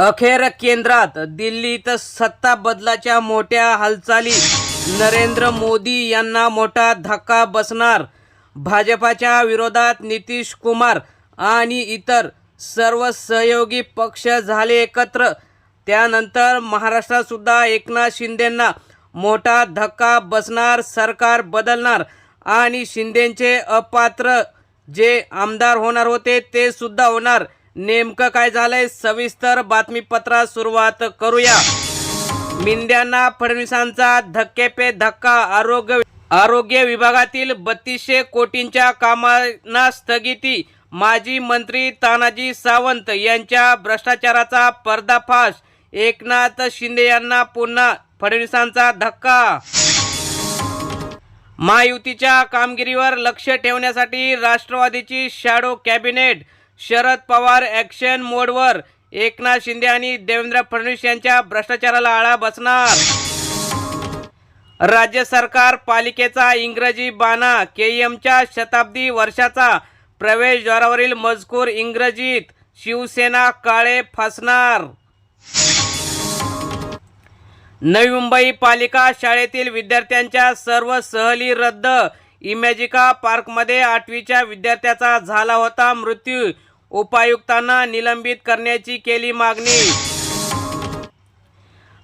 अखेर केंद्रात दिल्लीत सत्ता बदलाच्या मोठ्या हालचाली. नरेंद्र मोदी यांना मोठा धक्का बसणार. भाजपाच्या विरोधात नितीश कुमार आणि इतर सर्व सहयोगी पक्ष झाले एकत्र. त्यानंतर महाराष्ट्रातसुद्धा एकनाथ शिंदेंना मोठा धक्का बसणार सरकार बदलणार आणि शिंदेंचे अपात्र जे आमदार होणार होते ते सुद्धा होणार. नेमकं काय झालंय? सविस्तर बातमीपत्रात सुरुवात करूया. मिंद्यांना फडणवीसांचा धक्के पे धक्का आरोग्य आरोग्य विभागातील बत्तीसशे कोटींच्या कामांना स्थगिती माजी मंत्री तानाजी सावंत यांच्या भ्रष्टाचाराचा पर्दाफाश एकनाथ शिंदे यांना पुन्हा फडणवीसांचा धक्का. महायुतीच्या कामगिरीवर लक्ष ठेवण्यासाठी राष्ट्रवादीची shadow cabinet Sharad Pawar action मोडवर एकनाथ शिंदे आणि देवेंद्र फडणवीस यांच्या भ्रष्टाचाराला आळा बसणार. राज्य सरकार पालिकेचा इंग्रजी बाणा केएमच्या शताब्दी वर्षाचा प्रवेशद्वारावरील मजकूर इंग्रजीत शिवसेना काळे फासणार. नवी मुंबई पालिका शाळेतील विद्यार्थ्यांच्या सर्व सहली रद्द इमॅजिका पार्कमध्ये आठवीच्या विद्यार्थ्याचा झाला होता मृत्यू उपायुक्तांना निलंबित करण्याची केली मागणी.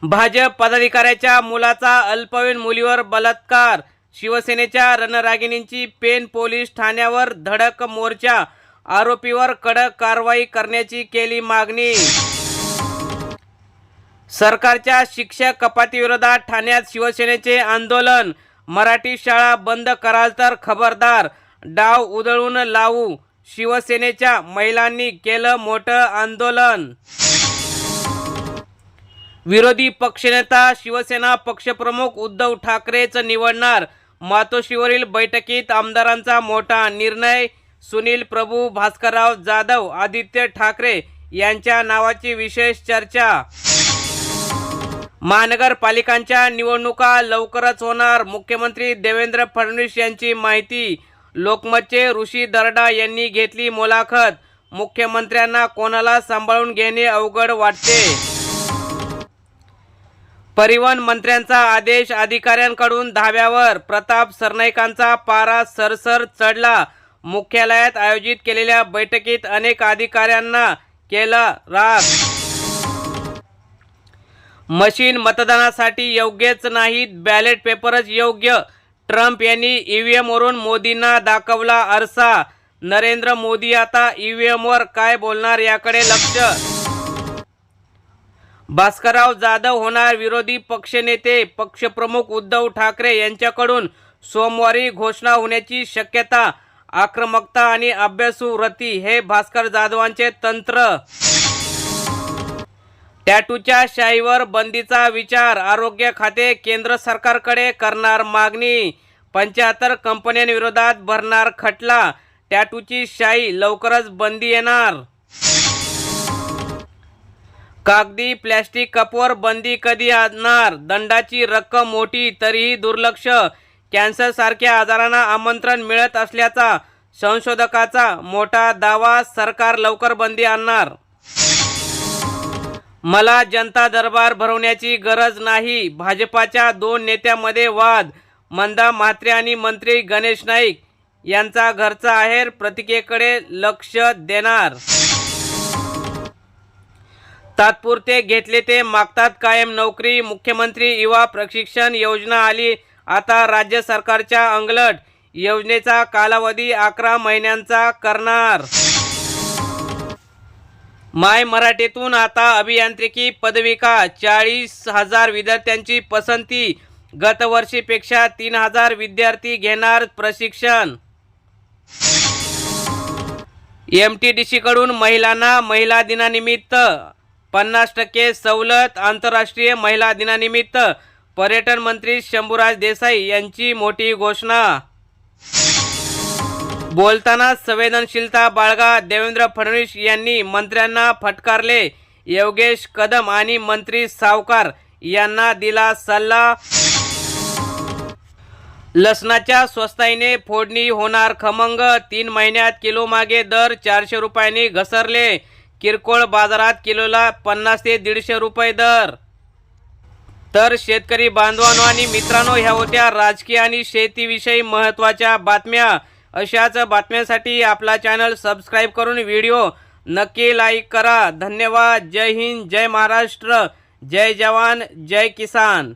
भाजप पदाधिकाऱ्याच्या मुलाचा अल्पवयीन मुलीवर बलात्कार. शिवसेनेच्या रणरागिणींची पेन पोलीस ठाण्यावर धडक मोर्चा. आरोपीवर कडक कारवाई करण्याची केली मागणी. सरकारच्या शिक्षक कपातीविरोधात ठाण्यात शिवसेनेचे आंदोलन. मराठी शाळा बंद कराल तर खबरदार. डाव उधळून लावू. शिवसेनेच्या महिलांनी केलं मोठं आंदोलन. विरोधी पक्षनेता शिवसेना पक्षप्रमुख उद्धव ठाकरेच निवडणार. मातोश्रीवरील बैठकीत आमदारांचा मोठा निर्णय सुनील प्रभू भास्करराव जाधव आदित्य ठाकरे यांच्या नावाची विशेष चर्चा. महानगरपालिकांच्या निवडणुका लवकरच होणार मुख्यमंत्री देवेंद्र फडणवीस यांची माहिती लोकमतचे ऋषी दरडा यांनी घेतली मुलाखत. मुख्यमंत्र्यांना कोणाला सांभाळून घेणे अवघड वाटते? परिवहन मंत्र्यांचा आदेश अधिकाऱ्यांकडून धाव्यावर. प्रताप सरनाईकांचा पारा सरसर चढला. मुख्यालयात आयोजित केलेल्या बैठकीत अनेक अधिकाऱ्यांना केला राग. मशीन मतदानासाठी योग्यच नाहीत बॅलेट पेपरच योग्य. ट्रम्प यांनी ईव्हीएमवरून मोदींना दाखवला आरसा. नरेंद्र मोदी आता ईव्हीएमवर काय बोलणार याकडे लक्ष. भास्करराव जाधव होणार विरोधी पक्षनेते पक्षप्रमुख उद्धव ठाकरे यांच्याकडून सोमवारी घोषणा होण्याची शक्यता आक्रमकता आणि अभ्यासू व्रती हे भास्कर जाधवांचे तंत्र. टॅटूच्या शाईवर बंदीचा विचार आरोग्य खाते केंद्र सरकारकडे करणार मागणी. पंच्याहत्तर कंपन्यांविरोधात भरणार खटला टॅटूची शाई लवकरच बंदी येणार. कागदी प्लॅस्टिक कपवर बंदी कधी आणणार? दंडाची रक्कम मोठी तरीही दुर्लक्ष. कॅन्सर सारख्या आजारांना आमंत्रण मिळत असल्याचा संशोधकाचा मोठा दावा सरकार लवकर बंदी आणणार. मला जनता दरबार भरवण्याची गरज नाही. भाजपाच्या दोन नेत्यामध्ये वाद. मंदा म्हात्रे आणि मंत्री गणेश नाईक यांचा घरचा आहेर प्रतिकेकडे लक्ष देणार. तात्पुरते घेतले ते मागतात कायम नोकरी. मुख्यमंत्री युवा प्रशिक्षण योजना आली. आता राज्य सरकारच्या अंगलट. योजनेचा कालावधी अकरा महिन्यांचा करणार. माय मराठीतून आता अभियांत्रिकी पदविका चाळीस हजार विद्यार्थ्यांची पसंती. गतवर्षीपेक्षा तीन हजार विद्यार्थी घेणार प्रशिक्षण. एम टी डी सीकडून महिलांना महिला दिनानिमित्त पन्नास टक्के सवलत आंतरराष्ट्रीय महिला दिनानिमित्त पर्यटन मंत्री शंभूराज देसाई यांची मोठी घोषणा. बोलताना संवेदनशीलता बाळगा देवेंद्र फडणवीस यांनी मंत्र्यांना फटकारले. योगेश कदम आणि मंत्री सावकार यांना दिला सल्ला. लसणाच्या स्वस्ताईने फोडणी होणार खमंग. तीन महिन्यात किलो मागे दर चारशे रुपयांनी घसरले. किरकोळ बाजारात किलोला पन्नास ते दीडशे रुपये दर. तर शेतकरी बांधवांनो आणि मित्रांनो ह्या होत्या राजकीय आणि शेतीविषयी महत्त्वाच्या बातम्या. अशाच बातम्यांसाठी आपला चॅनल सबस्क्राईब करून व्हिडिओ नक्की लाईक करा. धन्यवाद. जय हिंद. जय महाराष्ट्र. जय जवान. जय किसान.